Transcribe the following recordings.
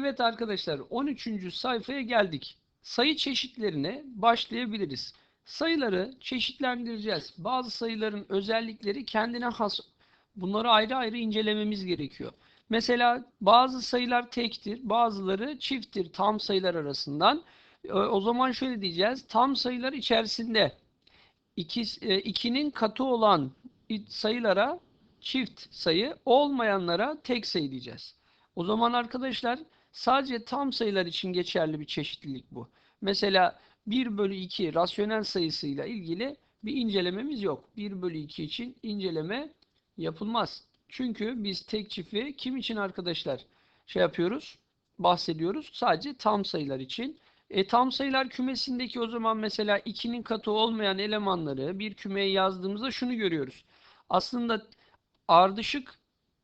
Evet arkadaşlar 13. sayfaya geldik. Sayı çeşitlerine başlayabiliriz. Sayıları çeşitlendireceğiz. Bazı sayıların özellikleri kendine has. Bunları ayrı ayrı incelememiz gerekiyor. Mesela bazı sayılar tektir, bazıları çifttir tam sayılar arasından. E, O zaman şöyle diyeceğiz. Tam sayılar içerisinde 2'nin katı olan sayılara çift sayı, olmayanlara tek sayı diyeceğiz. O zaman arkadaşlar sadece tam sayılar için geçerli bir çeşitlilik bu. Mesela 1 bölü 2 rasyonel sayısıyla ilgili bir incelememiz yok. 1 bölü 2 için inceleme yapılmaz. Çünkü biz tek çifi kim için arkadaşlar şey yapıyoruz? Bahsediyoruz. Sadece tam sayılar için. E, tam sayılar kümesindeki o zaman mesela 2'nin katı olmayan elemanları bir kümeye yazdığımızda şunu görüyoruz. Aslında ardışık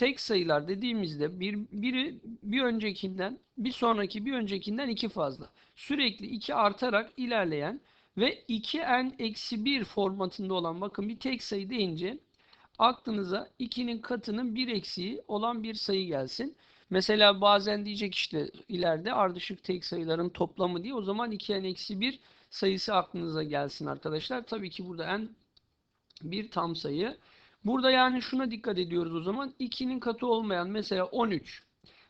tek sayılar dediğimizde bir, biri bir öncekinden bir sonraki bir öncekinden iki fazla. Sürekli iki artarak ilerleyen ve 2n-1 formatında olan bakın bir tek sayı deyince aklınıza 2'nin katının bir eksiği olan bir sayı gelsin. Mesela bazen diyecek işte ileride ardışık tek sayıların toplamı diye o zaman 2n-1 sayısı aklınıza gelsin arkadaşlar. Tabii ki burada n bir tam sayı. Burada yani şuna dikkat ediyoruz o zaman. 2'nin katı olmayan mesela 13,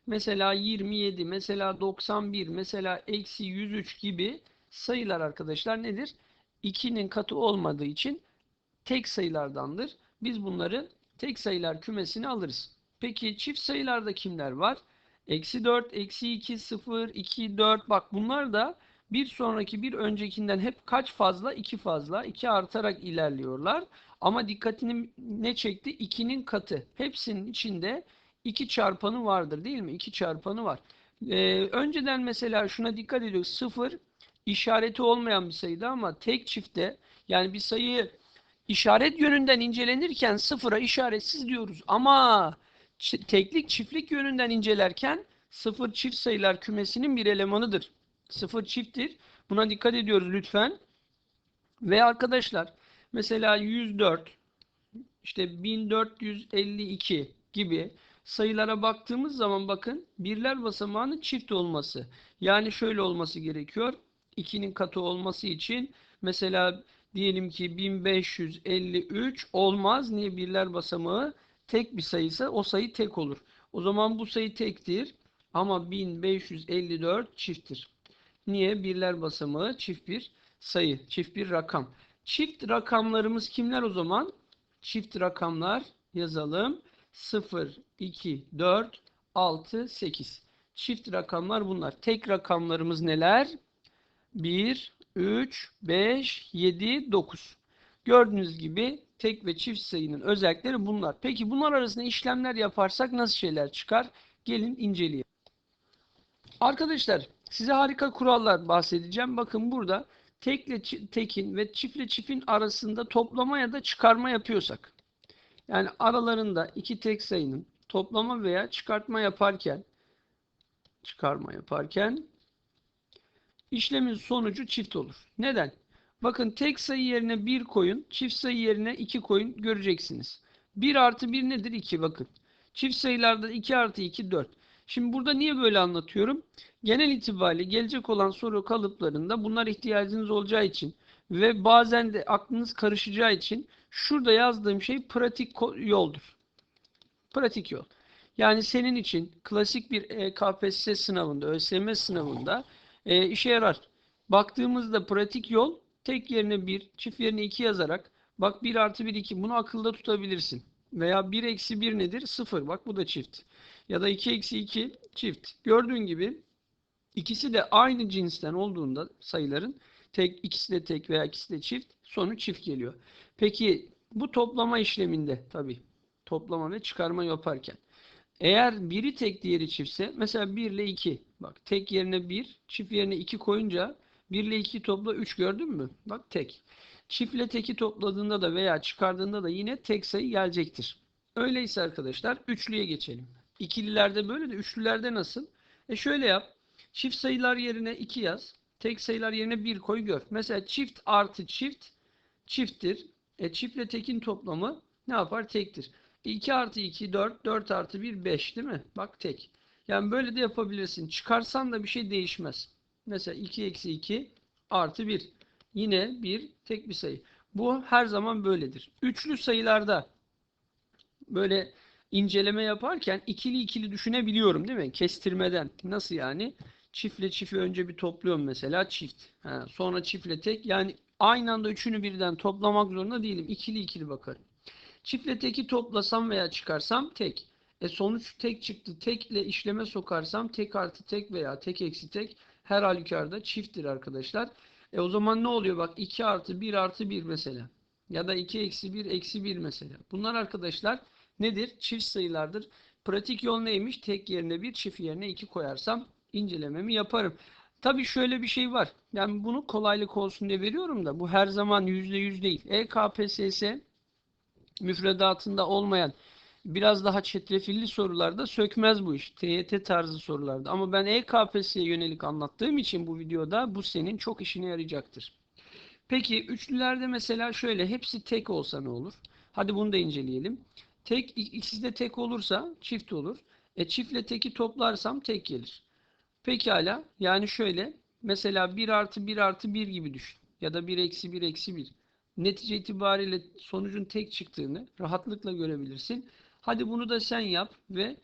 mesela 27, mesela 91, mesela eksi 103 gibi sayılar arkadaşlar nedir? 2'nin katı olmadığı için tek sayılardandır. Biz bunları tek sayılar kümesine alırız. Peki çift sayılarda kimler var? Eksi 4, eksi 2, 0, 2, 4. Bak bunlar da bir sonraki bir öncekinden hep kaç fazla? 2 fazla. 2 artarak ilerliyorlar. Ama dikkatini ne çekti? 2'nin katı. Hepsinin içinde 2 çarpanı vardır değil mi? 2 çarpanı var. Ee, önceden mesela şuna dikkat ediyoruz. 0 işareti olmayan bir sayıydı ama tek çifte yani bir sayıyı işaret yönünden incelenirken sıfıra işaretsiz diyoruz. Ama teklik çiftlik yönünden incelerken sıfır çift sayılar kümesinin bir elemanıdır. Sıfır çifttir. Buna dikkat ediyoruz lütfen. Ve arkadaşlar mesela 104 işte 1452 gibi sayılara baktığımız zaman bakın birler basamağının çift olması. Yani şöyle olması gerekiyor. 2'nin katı olması için mesela diyelim ki 1553 olmaz. Niye birler basamağı tek bir sayıysa o sayı tek olur. O zaman bu sayı tektir ama 1554 çifttir. Niye? Birler basamağı çift bir sayı, çift bir rakam. Çift rakamlarımız kimler o zaman? Çift rakamlar yazalım. 0, 2, 4, 6, 8. Çift rakamlar bunlar. Tek rakamlarımız neler? 1, 3, 5, 7, 9. Gördüğünüz gibi tek ve çift sayının özellikleri bunlar. Peki bunlar arasında işlemler yaparsak nasıl şeyler çıkar? Gelin inceleyelim. Arkadaşlar size harika kurallar bahsedeceğim. Bakın burada tekle tekin ve çiftle çiftin arasında toplama ya da çıkarma yapıyorsak yani aralarında iki tek sayının toplama veya çıkartma yaparken çıkarma yaparken işlemin sonucu çift olur. Neden? Bakın tek sayı yerine 1 koyun, çift sayı yerine 2 koyun göreceksiniz. 1 artı 1 nedir? 2 bakın. Çift sayılarda 2 artı 2 4. Şimdi burada niye böyle anlatıyorum? Genel itibariyle gelecek olan soru kalıplarında bunlar ihtiyacınız olacağı için ve bazen de aklınız karışacağı için şurada yazdığım şey pratik yoldur. Pratik yol. Yani senin için klasik bir e KPSS sınavında, ÖSYM sınavında e, işe yarar. Baktığımızda pratik yol tek yerine 1, çift yerine 2 yazarak bak 1 artı 1 2 bunu akılda tutabilirsin. Veya 1 eksi 1 nedir? 0. Bak bu da çift. Ya da 2 eksi 2 çift. Gördüğün gibi ikisi de aynı cinsten olduğunda sayıların tek ikisi de tek veya ikisi de çift sonuç çift geliyor. Peki bu toplama işleminde tabi toplama ve çıkarma yaparken eğer biri tek diğeri çiftse mesela 1 ile 2 bak tek yerine 1 çift yerine 2 koyunca 1 ile 2 topla 3 gördün mü? Bak tek. Çiftle teki topladığında da veya çıkardığında da yine tek sayı gelecektir. Öyleyse arkadaşlar üçlüye geçelim. İkililerde böyle de üçlülerde nasıl? E şöyle yap. Çift sayılar yerine 2 yaz. Tek sayılar yerine 1 koy gör. Mesela çift artı çift çifttir. E çiftle tekin toplamı ne yapar? Tektir. 2 artı 2 4, 4 artı 1 5 değil mi? Bak tek. Yani böyle de yapabilirsin. Çıkarsan da bir şey değişmez. Mesela 2 eksi 2 artı 1. Yine bir tek bir sayı. Bu her zaman böyledir. Üçlü sayılarda böyle inceleme yaparken ikili ikili düşünebiliyorum değil mi? Kestirmeden. Nasıl yani? Çiftle çifi önce bir topluyorum mesela çift. Ha, sonra çiftle tek. Yani aynı anda üçünü birden toplamak zorunda değilim. İkili ikili bakarım. Çiftle teki toplasam veya çıkarsam tek. E sonuç tek çıktı. Tekle işleme sokarsam tek artı tek veya tek eksi tek her halükarda çifttir arkadaşlar. E o zaman ne oluyor? Bak 2 artı 1 artı 1 mesela. Ya da 2 eksi 1 eksi 1 mesela. Bunlar arkadaşlar nedir? Çift sayılardır. Pratik yol neymiş? Tek yerine 1, çift yerine 2 koyarsam incelememi yaparım. Tabii şöyle bir şey var. Yani bunu kolaylık olsun diye veriyorum da bu her zaman %100 değil. EKPSS müfredatında olmayan biraz daha çetrefilli sorularda sökmez bu iş. TYT tarzı sorularda. Ama ben EKPSS'ye yönelik anlattığım için bu videoda bu senin çok işine yarayacaktır. Peki üçlülerde mesela şöyle hepsi tek olsa ne olur? Hadi bunu da inceleyelim. Tek ikisi de tek olursa çift olur. E çiftle teki toplarsam tek gelir. Pekala. Yani şöyle mesela 1 artı 1 artı 1 gibi düşün. Ya da 1 eksi 1 eksi 1. Netice itibariyle sonucun tek çıktığını rahatlıkla görebilirsin. Hadi bunu da sen yap ve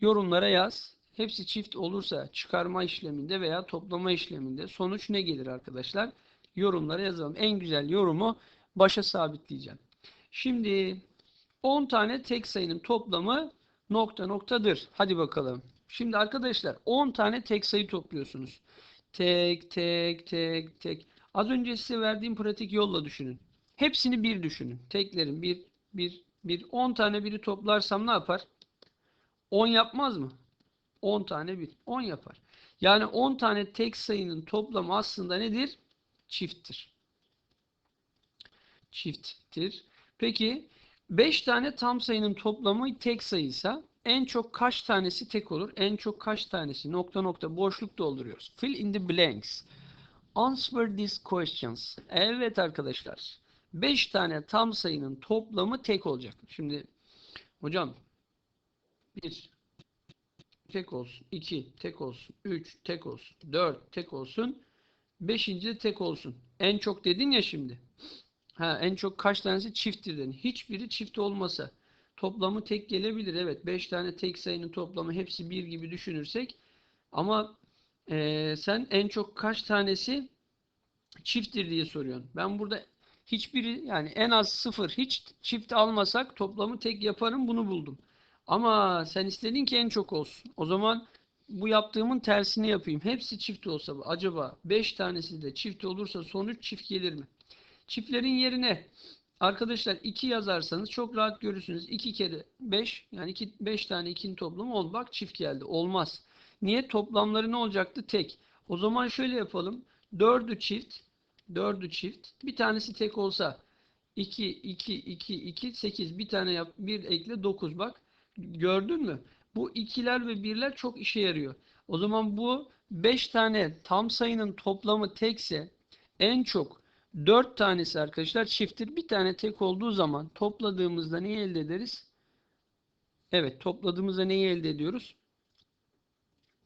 yorumlara yaz. Hepsi çift olursa çıkarma işleminde veya toplama işleminde sonuç ne gelir arkadaşlar? Yorumlara yazalım. En güzel yorumu başa sabitleyeceğim. Şimdi 10 tane tek sayının toplamı nokta noktadır. Hadi bakalım. Şimdi arkadaşlar 10 tane tek sayı topluyorsunuz. Tek tek tek tek. Az önce size verdiğim pratik yolla düşünün. Hepsini bir düşünün. Teklerin bir bir bir 10 tane biri toplarsam ne yapar? 10 yapmaz mı? 10 tane bir. 10 yapar. Yani 10 tane tek sayının toplamı aslında nedir? Çifttir. Çifttir. Peki 5 tane tam sayının toplamı tek sayıysa en çok kaç tanesi tek olur? En çok kaç tanesi? Nokta nokta boşluk dolduruyoruz. Fill in the blanks. Answer these questions. Evet arkadaşlar. 5 tane tam sayının toplamı tek olacak. Şimdi hocam 1 tek olsun, 2 tek olsun, 3 tek olsun, 4 tek olsun, 5. de tek olsun. En çok dedin ya şimdi. Ha, en çok kaç tanesi çifttir dedin. Hiçbiri çift olmasa toplamı tek gelebilir. Evet 5 tane tek sayının toplamı hepsi 1 gibi düşünürsek ama e, sen en çok kaç tanesi çifttir diye soruyorsun. Ben burada hiçbiri yani en az sıfır hiç çift almasak toplamı tek yaparım bunu buldum. Ama sen istedin ki en çok olsun. O zaman bu yaptığımın tersini yapayım. Hepsi çift olsa acaba 5 tanesi de çift olursa sonuç çift gelir mi? Çiftlerin yerine arkadaşlar 2 yazarsanız çok rahat görürsünüz. 2 kere 5 yani 2, 5 tane 2'nin toplamı 10 bak çift geldi. Olmaz. Niye? Toplamları ne olacaktı? Tek. O zaman şöyle yapalım. 4'ü çift 4'ü çift. Bir tanesi tek olsa 2, 2, 2, 2, 8. Bir tane yap. Bir ekle 9 bak. Gördün mü? Bu ikiler ve birler çok işe yarıyor. O zaman bu 5 tane tam sayının toplamı tekse en çok 4 tanesi arkadaşlar çifttir. Bir tane tek olduğu zaman topladığımızda neyi elde ederiz? Evet topladığımızda neyi elde ediyoruz?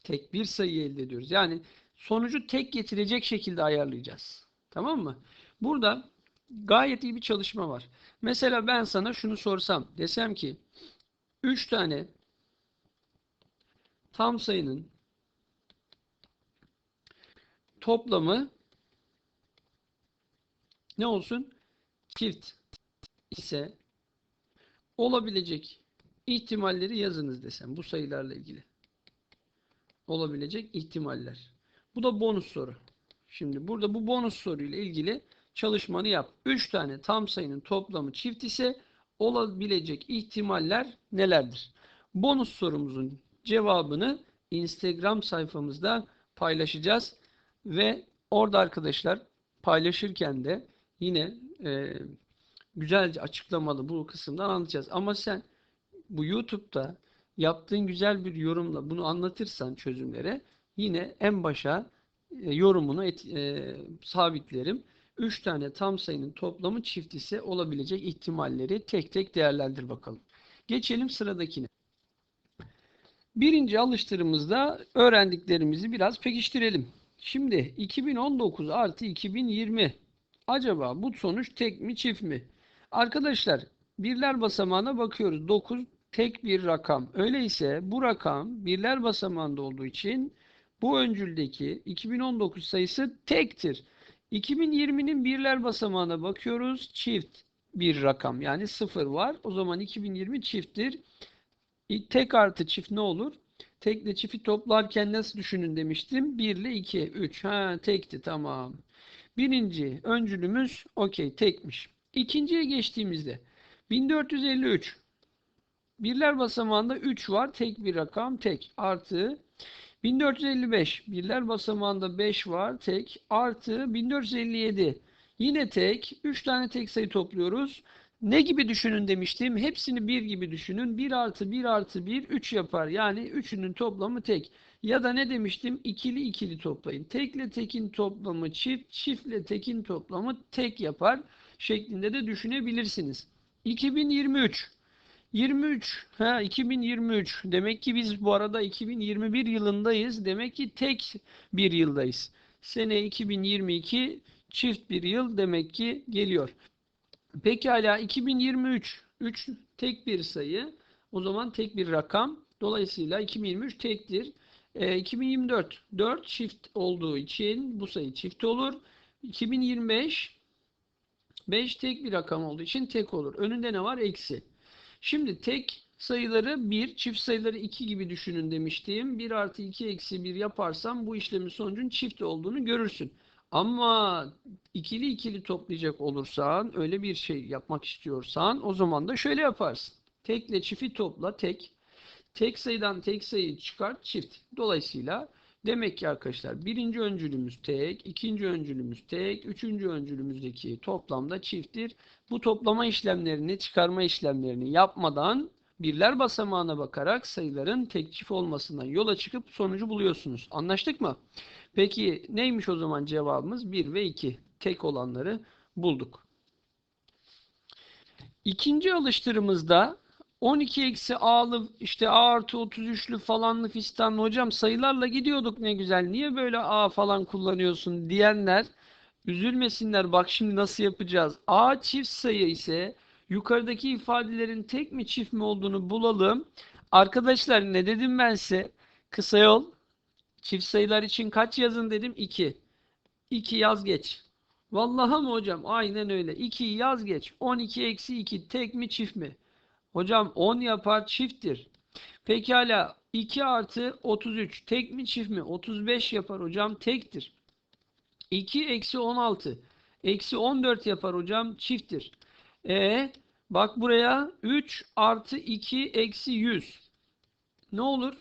Tek bir sayı elde ediyoruz. Yani sonucu tek getirecek şekilde ayarlayacağız. Tamam mı? Burada gayet iyi bir çalışma var. Mesela ben sana şunu sorsam. Desem ki 3 tane tam sayının toplamı ne olsun? Çift ise olabilecek ihtimalleri yazınız desem bu sayılarla ilgili. Olabilecek ihtimaller. Bu da bonus soru. Şimdi burada bu bonus soruyla ilgili çalışmanı yap. 3 tane tam sayının toplamı çift ise olabilecek ihtimaller nelerdir? Bonus sorumuzun cevabını Instagram sayfamızda paylaşacağız ve orada arkadaşlar paylaşırken de yine e, güzelce açıklamalı bu kısımdan anlatacağız. Ama sen bu YouTube'da yaptığın güzel bir yorumla bunu anlatırsan çözümlere yine en başa e, yorumunu et, e, sabitlerim. 3 tane tam sayının toplamı çift ise olabilecek ihtimalleri tek tek değerlendir bakalım. Geçelim sıradakine. Birinci alıştırımızda öğrendiklerimizi biraz pekiştirelim. Şimdi 2019 artı 2020. Acaba bu sonuç tek mi çift mi? Arkadaşlar birler basamağına bakıyoruz. 9 tek bir rakam. Öyleyse bu rakam birler basamağında olduğu için bu öncüldeki 2019 sayısı tektir. 2020'nin birler basamağına bakıyoruz. Çift bir rakam yani sıfır var. O zaman 2020 çifttir. Tek artı çift ne olur? Tekle çifti toplarken nasıl düşünün demiştim? 1 ile 2, 3. Ha tekti tamam. Birinci öncülümüz okey tekmiş. İkinciye geçtiğimizde 1453 birler basamağında 3 var. Tek bir rakam tek. Artı 1455 birler basamağında 5 var. Tek. Artı 1457 yine tek. 3 tane tek sayı topluyoruz. Ne gibi düşünün demiştim. Hepsini 1 gibi düşünün. 1 artı 1 artı 1 3 yapar. Yani üçünün toplamı tek. Ya da ne demiştim? İkili ikili toplayın. Tekle tekin toplamı çift, çiftle tekin toplamı tek yapar şeklinde de düşünebilirsiniz. 2023 23 ha 2023 demek ki biz bu arada 2021 yılındayız. Demek ki tek bir yıldayız. Sene 2022 çift bir yıl demek ki geliyor. Pekala 2023 3 tek bir sayı. O zaman tek bir rakam. Dolayısıyla 2023 tektir. E, 2024 4 çift olduğu için bu sayı çift olur. 2025 5 tek bir rakam olduğu için tek olur. Önünde ne var? Eksi. Şimdi tek sayıları 1, çift sayıları 2 gibi düşünün demiştim. 1 artı 2 eksi 1 yaparsam bu işlemin sonucun çift olduğunu görürsün. Ama ikili ikili toplayacak olursan, öyle bir şey yapmak istiyorsan o zaman da şöyle yaparsın. Tekle çifti topla tek. Tek sayıdan tek sayıyı çıkart çift. Dolayısıyla demek ki arkadaşlar birinci öncülümüz tek, ikinci öncülümüz tek, üçüncü öncülümüzdeki toplamda çifttir. Bu toplama işlemlerini, çıkarma işlemlerini yapmadan birler basamağına bakarak sayıların tek çift olmasından yola çıkıp sonucu buluyorsunuz. Anlaştık mı? Peki neymiş o zaman cevabımız? 1 ve 2. Tek olanları bulduk. İkinci alıştırımızda 12 eksi a'lı işte a artı 33'lü falanlı fistanlı hocam sayılarla gidiyorduk ne güzel. Niye böyle a falan kullanıyorsun diyenler üzülmesinler. Bak şimdi nasıl yapacağız. a çift sayı ise yukarıdaki ifadelerin tek mi çift mi olduğunu bulalım. Arkadaşlar ne dedim ben size? Kısa yol. Çift sayılar için kaç yazın dedim? 2. 2 yaz geç. Vallahi mı hocam? Aynen öyle. 2 yaz geç. 12 eksi 2 tek mi çift mi? Hocam 10 yapar çifttir. Pekala 2 artı 33 tek mi çift mi? 35 yapar hocam tektir. 2 eksi 16 eksi 14 yapar hocam çifttir. E bak buraya 3 artı 2 eksi 100. Ne olur?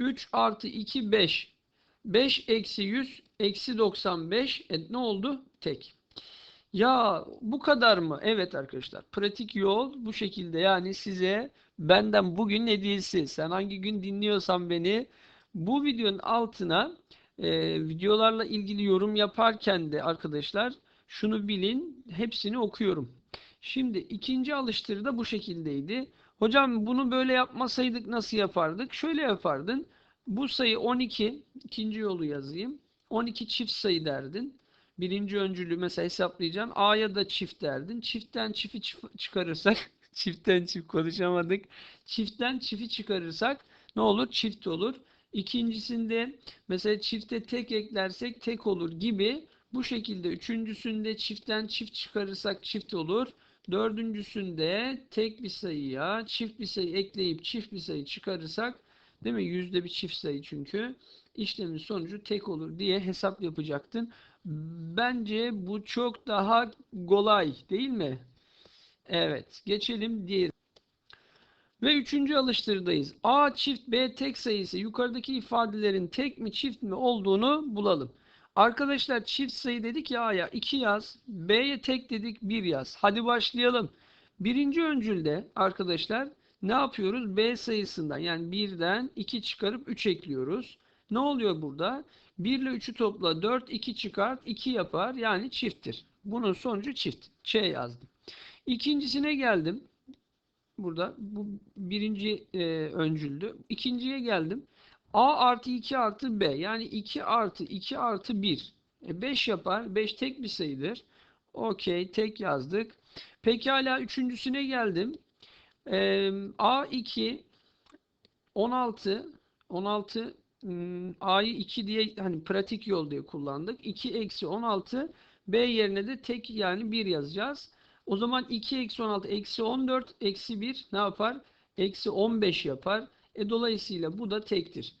3 artı 2 5. 5 eksi 100 eksi 95. E, ne oldu? Tek. Ya bu kadar mı? Evet arkadaşlar. Pratik yol bu şekilde. Yani size benden bugün hediyesi. Sen hangi gün dinliyorsan beni bu videonun altına e, videolarla ilgili yorum yaparken de arkadaşlar şunu bilin. Hepsini okuyorum. Şimdi ikinci alıştırı da bu şekildeydi. Hocam bunu böyle yapmasaydık nasıl yapardık? Şöyle yapardın. Bu sayı 12. ikinci yolu yazayım. 12 çift sayı derdin. Birinci öncülü mesela hesaplayacaksın. A'ya da çift derdin. Çiftten çifi çif- çıkarırsak çiftten çift konuşamadık. Çiftten çifi çıkarırsak ne olur? Çift olur. İkincisinde mesela çifte tek eklersek tek olur gibi bu şekilde üçüncüsünde çiftten çift çıkarırsak çift olur. Dördüncüsünde tek bir sayıya çift bir sayı ekleyip çift bir sayı çıkarırsak değil mi? Yüzde bir çift sayı çünkü işlemin sonucu tek olur diye hesap yapacaktın. Bence bu çok daha kolay değil mi? Evet. Geçelim diğer. Ve üçüncü alıştırdayız. A çift B tek sayısı yukarıdaki ifadelerin tek mi çift mi olduğunu bulalım. Arkadaşlar çift sayı dedik ya A'ya 2 yaz. B'ye tek dedik 1 yaz. Hadi başlayalım. Birinci öncülde arkadaşlar ne yapıyoruz? B sayısından yani 1'den 2 çıkarıp 3 ekliyoruz. Ne oluyor burada? 1 ile 3'ü topla 4, 2 çıkart 2 yapar. Yani çifttir. Bunun sonucu çift. Ç yazdım. İkincisine geldim. burada. Bu birinci e, öncüldü. İkinciye geldim. A artı 2 artı B. Yani 2 artı 2 artı 1. E 5 yapar. 5 tek bir sayıdır. Okey. Tek yazdık. Pekala üçüncüsüne geldim. E, A2 16 16 hmm, A'yı 2 diye hani pratik yol diye kullandık. 2 eksi 16 B yerine de tek yani 1 yazacağız. O zaman 2 eksi 16 eksi 14 eksi 1 ne yapar? Eksi 15 yapar. E dolayısıyla bu da tektir.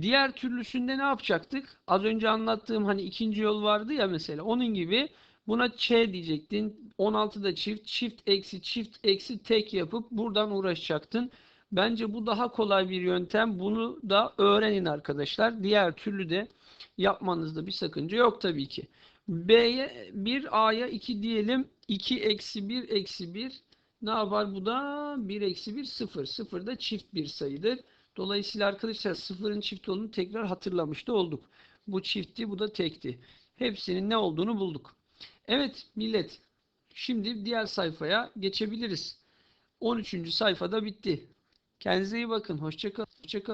Diğer türlüsünde ne yapacaktık? Az önce anlattığım hani ikinci yol vardı ya mesela. Onun gibi buna ç diyecektin. 16'da çift, çift eksi çift eksi tek yapıp buradan uğraşacaktın. Bence bu daha kolay bir yöntem. Bunu da öğrenin arkadaşlar. Diğer türlü de yapmanızda bir sakınca yok tabii ki. B'ye 1, A'ya 2 diyelim. 2 eksi 1 eksi 1 ne yapar bu da? 1 eksi 1 0. 0 da çift bir sayıdır. Dolayısıyla arkadaşlar sıfırın çift olduğunu tekrar hatırlamış da olduk. Bu çiftti, bu da tekti. Hepsinin ne olduğunu bulduk. Evet millet. Şimdi diğer sayfaya geçebiliriz. 13. sayfada bitti. Kendinize iyi bakın. Hoşçakalın. Hoşçakalın.